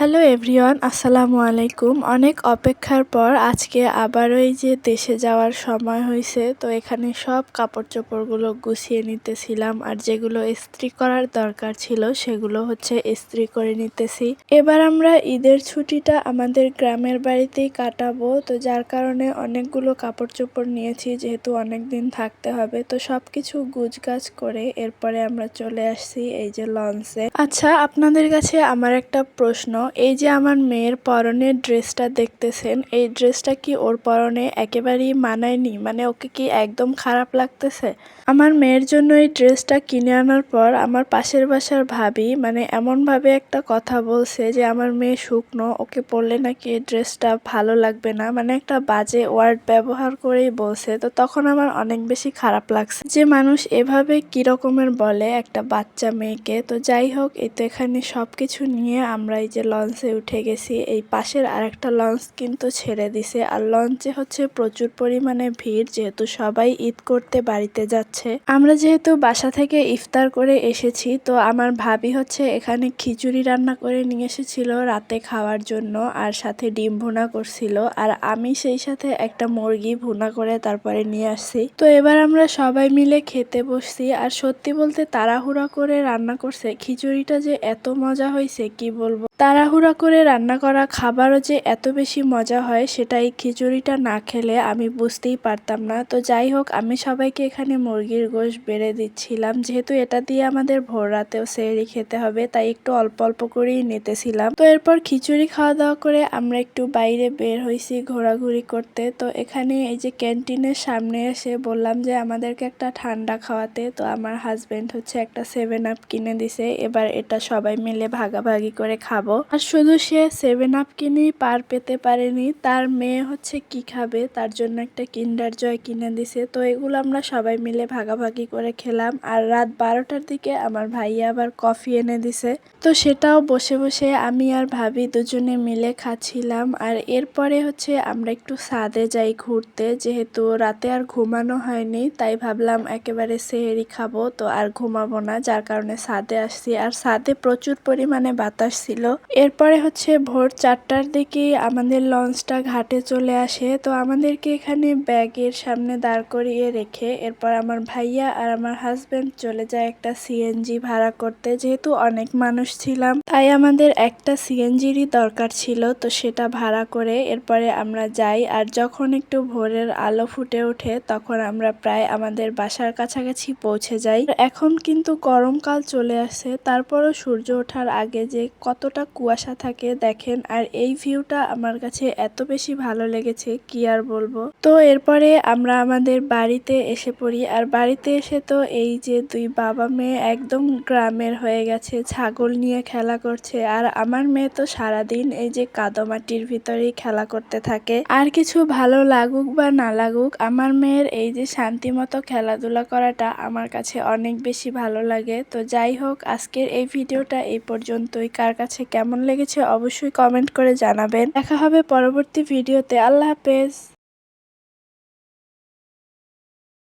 Hello everyone, আসসালামু আলাইকুম। অনেক অপেক্ষার পর আজকে আবারও এই যে দেশে যাওয়ার সময় হয়েছে, তো এখানে সব কাপড় চোপড়গুলো গুছিয়ে নিতেছিলাম আর যেগুলো ইস্ত্রি করার দরকার ছিল সেগুলো হচ্ছে ইস্ত্রি করে নিতেছি। এবার আমরা ঈদের ছুটিটা আমাদের গ্রামের বাড়িতেই কাটাবো, তো যার কারণে অনেকগুলো কাপড় চোপড় নিয়েছি যেহেতু অনেক দিন থাকতে হবে, তো সবকিছু গুজগাছ করে এরপরে আমরা চলে আসছি এই যে লঞ্চে। আচ্ছা আপনাদের কাছে আমার একটা প্রশ্ন এই যে আমার মেয়ের পরনের ড্রেসটা দেখতেছেন, এই ড্রেসটা কি ওর পরনে একেবারেই মানায়নি? মানে ওকে কি একদম খারাপ লাগতেছে? আমার মেয়ের জন্য এই ড্রেসটা কিনে আনার পর আমার পাশের বাসার ভাবি মানে এমনভাবে একটা কথা বলছে যে, আমার মেয়ে শুকনো, ওকে পরলে নাকি এই ড্রেসটা ভালো লাগবে না? মানে একটা বাজে ওয়ার্ড ব্যবহার করেই বলছে। তো তখন আমার অনেক বেশি খারাপ লাগছে যে, মানুষ এভাবে কি রকমের বলে একটা বাচ্চা মেয়েকে? তো যাই হোক, এই তো এখানে সবকিছু নিয়ে আমরা এই যে লঞ্চে উঠে গেছি। এই পাশের আরেকটা লঞ্চ কিন্তু ছেড়ে দিছে। আর লঞ্চে হচ্ছে প্রচুর পরিমাণে ভিড়, যেহেতু সবাই ঈদ করতে বাড়িতে যাচ্ছে। আমরা যেহেতু বাসা থেকে ইফতার করে এসেছি, তো আমার ভাবি হচ্ছে এখানে খিচুড়ি রান্না করে নিয়ে এসেছিল রাতে খাওয়ার জন্য আর সাথে ডিম ভুনা করছিল। আর আমি সেই সাথে একটা মুরগি ভুনা করে তারপরে নিয়ে আসছি। তো এবার আমরা সবাই মিলে খেতে বসছি। আর সত্যি বলতে তাড়াহুড়া করে রান্না করছে। খিচুড়িটা যে এত মজা হয়েছে, কি বলব? তাড়াহুড়া করে রান্না করা খাবারও যে এত বেশি মজা হয় সেটা এই খিচুড়িটা না খেলে আমি বুঝতেই পারতাম না। তো যাই হোক, আমি সবাইকে এখানে মুরগির গোশ বেড়ে দিচ্ছিলাম। যেহেতু এটা দিয়ে আমাদের ভোর রাতেও সেহরি খেতে হবে, তাই একটু অল্প অল্প করেই নিতেছিলাম। তো এরপর খিচুড়ি খাওয়া দাওয়া করে আমরা একটু বাইরে বের হয়েছি ঘোরাঘুরি করতে। তো এখানে এই যে ক্যান্টিনের সামনে এসে বললাম যে, আমাদেরকে একটা ঠান্ডা খাওয়াতে। তো আমার হাজব্যান্ড হচ্ছে একটা সেভেন আপ কিনে দিছে। এবার এটা সবাই মিলে ভাগাভাগি করে খাব। আর শুধু সে সেভেন আপ কিনেই পার পেতে পারেনি, তার মেয়ে হচ্ছে কি খাবে, তার জন্য একটা কিন্ডার জয় কিনে দিছে। তো এগুলো আমরা সবাই মিলে ভাগাভাগি করে খেলাম। আর রাত বারোটার দিকে আমার ভাইয়া আবার কফি এনে দিছে। তো সেটাও বসে বসে আমি আর ভাবি দুজনে মিলে খাচ্ছিলাম। আর এরপরে হচ্ছে আমরা একটু সাদে যাই ঘুরতে, যেহেতু রাতে আর ঘুমানো হয়নি, তাই ভাবলাম একেবারে সেহেরি খাব। তো আর ঘুমাবো না, যার কারণে সাদে আসছি। আর সাদে প্রচুর পরিমাণে বাতাস ছিল। এরপরে হচ্ছে ভোর চারটার দিকে আমাদের লঞ্চটা ঘাটে চলে আসে। তো আমাদেরকে এখানে ব্যাগের সামনে দাঁড় করিয়ে রেখে এরপর আমার ভাইয়া আর আমার হাজব্যান্ড চলে যায় একটা সিএনজি ভাড়া করতে। যেহেতু অনেক মানুষ ছিলাম, তাই আমাদের একটা সিএনজিরই দরকার ছিল, তো সেটা ভাড়া করে এরপরে আমরা যাই। আর যখন একটু ভোরের আলো ফুটে ওঠে, তখন আমরা প্রায় আমাদের বাসার কাছাকাছি পৌঁছে যাই। এখন কিন্তু গরমকাল চলে আসে, তারপরও সূর্য ওঠার আগে যে কতটা কুয়াশা থাকে, দেখেন। আর এই ভিউটা আমার কাছে এত বেশি ভালো লেগেছে, কি আর বলব। তো এরপরে আমরা আমাদের বাড়িতে এসে পড়ি। আর বাড়িতে এসে তো এই যে দুই বাবা মেয়ে একদম গ্রামের হয়ে গেছে, ছাগল নিয়ে খেলা করছে। আর আমার মেয়ে তো সারাদিন এই যে কাদোমাটির ভিতরেই খেলা করতে থাকে। আর কিছু ভালো লাগুক বা না লাগুক, আমার মেয়ের এই যে শান্তি মতো খেলাধুলা করাটা আমার কাছে অনেক বেশি ভালো লাগে। তো যাই হোক, আজকের এই ভিডিওটা এই পর্যন্তই। কার কাছে কেমন লেগেছে অবশ্যই কমেন্ট করে জানাবেন। দেখা হবে পরবর্তী ভিডিওতে আল্লাহ হাফেজ।